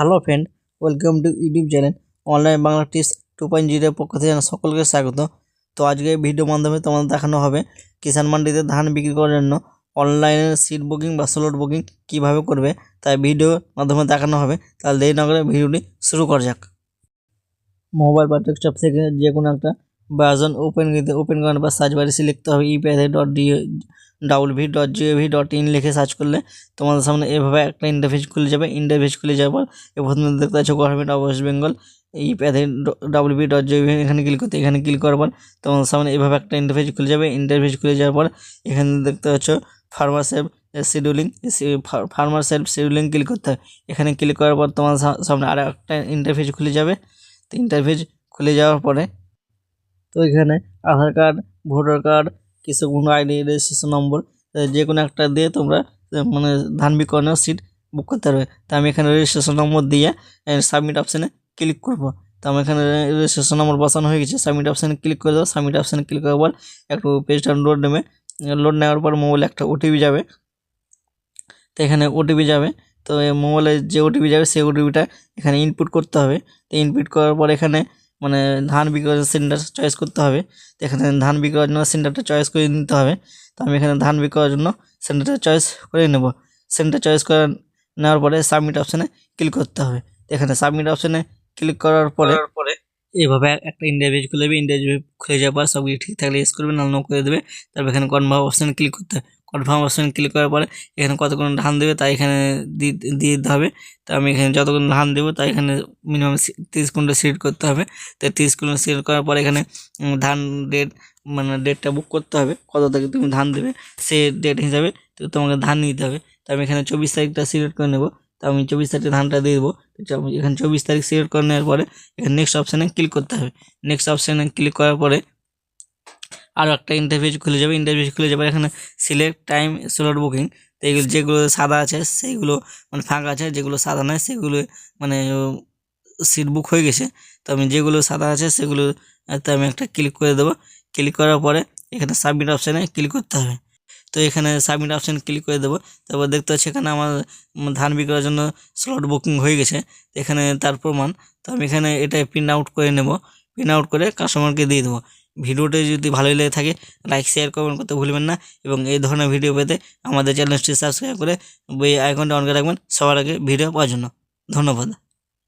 Hello friend welcome to YouTube channel online Bangla tips two point জিরোর পক্ষ থেকে সকলকে স্বাগত। তো আজকে ভিডিও মাধ্যমে তোমাদের দেখানো হবে কিষাণ মান্ডিতে ধান বিক্রি করার জন্য অনলাইনে সিট বুকিং বা স্লট বুকিং কীভাবে করবে। তাই ভিডিও মাধ্যমে দেখানো হবে, তাহলে দেরি না করে ভিডিওটি শুরু করা যাক। মোবাইল বা ডেস্কটপ থেকে যে কোনো একটা ভার্জন ওপেন ওপেন করার বা সার্চ বারে লিখতে হবে EPI dot D double V dot GOV dot in লিখে সার্চ করলে তোমাদের সামনে এভাবে একটা ইন্টারফেস খুলে যাবে। ইন্টারফেস খুলে যাওয়ার পর প্রথমে দেখতে পাচ্ছ গভর্নমেন্ট অফ ওয়েস্ট বেঙ্গল এই প্যাথে ডাবল বি ডট জিওভি এখানে ক্লিক করতে, এখানে ক্লিক করার পর তোমাদের সামনে এভাবে একটা ইন্টারফেস খুলে যাবে। ইন্টারফেস খুলে যাওয়ার পর এখানে দেখতে পাচ্ছ farmer self scheduling farmer self scheduling click করতে হবে এখানে ক্লিক করার পর তোমার সামনে আর একটা ইন্টারফেস খুলে যাবে। তো ইন্টারফেস খুলে যাওয়ার পরে তো এখানে আধার কার্ড ভোটার কার্ড কিছু কোনো আইডি রেজিস্ট্রেশন নম্বর। যে কোনো একটা দিয়ে তোমরা মানে ধান বিকরণের সিট বুক করতে পারবে। তো আমি এখানে রেজিস্ট্রেশন নম্বর দিয়ে সাবমিট অপশানে ক্লিক করব। তো আমার এখানে রেজিস্ট্রেশন নম্বর বসানো হয়ে গেছে। সাবমিট অপশানে ক্লিক করে দেবো সাবমিট অপশানে ক্লিক করার পর একটু পেজটা লোড নেবে। লোড নেওয়ার পর মোবাইলে একটা ওটিপি যাবে। তো এখানে ওটিপি যাবে। তো মোবাইলে যে ওটিপি যাবে, সেই ওটিপিটা এখানে ইনপুট করতে হবে। তো ইনপুট করার পর এখানে মানে ধান বিক্রয় সেন্টার চয়েস করতে হবে। তো এখানে ধান বিক্রয়ের জন্য সেন্টারটা চয়েস করে নিতে হবে। তো আমি এখানে ধান বিক্রয়ের জন্য সেন্টারটা চয়েস করে নেব। সেন্টার চয়েস করে নেওয়ার পরে সাবমিট অপশানে ক্লিক করতে হবে। তো এখানে সাবমিট অপশানে ক্লিক করার পরে পরে এইভাবে একটা ইন্ডিয়া পেজ খুলে যাবে ইন্ডিয়া পেজ খুলে যাওয়ার পর সব কিছু ঠিক থাকলে ইয়েস করবে নাল নো করে দেবে। তারপর এখানে কনফার্ম অপশানে ক্লিক করতে হবে। কনফার্ম অপশানে ক্লিক করার পরে এখানে কতক্ষণ ধান দেবে তাই এখানে দিয়ে দিতে হবে। তো আমি এখানে যতক্ষণ ধান দেবো তাই এখানে মিনিমাম তিরিশ কুইন্টাল সিলেক্ট করতে হবে। তো তিরিশ কুইন্টাল সিলেক্ট করার পরে এখানে ধান ডেট মানে ডেটটা বুক করতে হবে। কত তারিখে তুমি ধান দেবে সে ডেট হিসাবে তো তোমাকে ধান নিতে হবে। তো আমি এখানে চব্বিশ তারিখটা সিলেক্ট করে নেব। তো আমি চব্বিশ তারিখে ধানটা দিয়ে দেবো। এখানে চব্বিশ তারিখ সিলেক্ট করে নেওয়ার পরে এখানে নেক্সট অপশানে ক্লিক করতে হবে। নেক্সট অপশানে ক্লিক করার পরে আরও একটা ইন্টারভিউ খুলে যাবে ইন্টারভিউ খুলে যাবে এখানে সিলেক্ট টাইম স্লট বুকিং তো এগুলো যেগুলো সাদা আছে সেইগুলো মানে ফাঁকা আছে, যেগুলো সাদা নয় সেগুলো মানে সিট বুক হয়ে গেছে। তো আমি যেগুলো সাদা আছে সেগুলো আমি একটা ক্লিক করে দেবো। ক্লিক করার পরে এখানে সাবমিট অপশানে ক্লিক করতে হবে। তো এখানে সাবমিট অপশান ক্লিক করে দেবো। তারপর দেখতে পাচ্ছি এখানে আমার ধান বিক্রয়ের জন্য স্লট বুকিং হয়ে গেছে। এখানে তার প্রমাণ, তো আমি এখানে এটা প্রিন্ট আউট করে নেব। প্রিন্ট আউট করে কাস্টমারকে দিয়ে দেবো। ভিডিওটি যদি ভালোই লেগে থাকে লাইক শেয়ার কমেন্ট করতে ভুলবেন না এবং এই ধরনের ভিডিও পেতে আমাদের চ্যানেলটি সাবস্ক্রাইব করে ওই আইকনটা অন করে রাখবেন সবার আগে ভিডিও পাওয়ার জন্য। ধন্যবাদ।